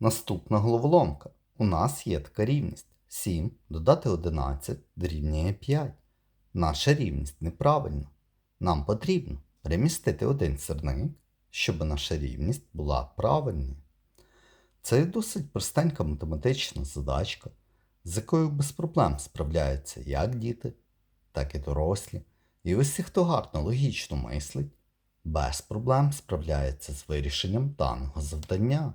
Наступна головоломка. У нас є така рівність. 7 додати 11 дорівнює 5. Наша рівність неправильна. Нам потрібно перемістити один сірник, щоб наша рівність була правильною. Це досить простенька математична задачка, з якою без проблем справляються як діти, так і дорослі. І усі, хто гарно логічно мислить, без проблем справляється з вирішенням даного завдання.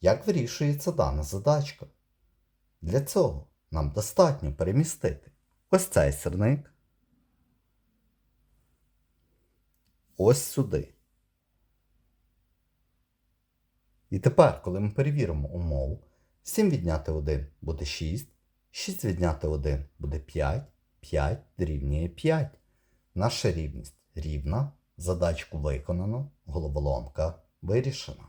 Як вирішується дана задачка? Для цього нам достатньо перемістити ось цей сірник ось сюди. І тепер, коли ми перевіримо умову, 7 відняти 1 буде 6, 6 відняти 1 буде 5, 5 дорівнює 5. Наша рівність рівна, задачку виконано, головоломка вирішена.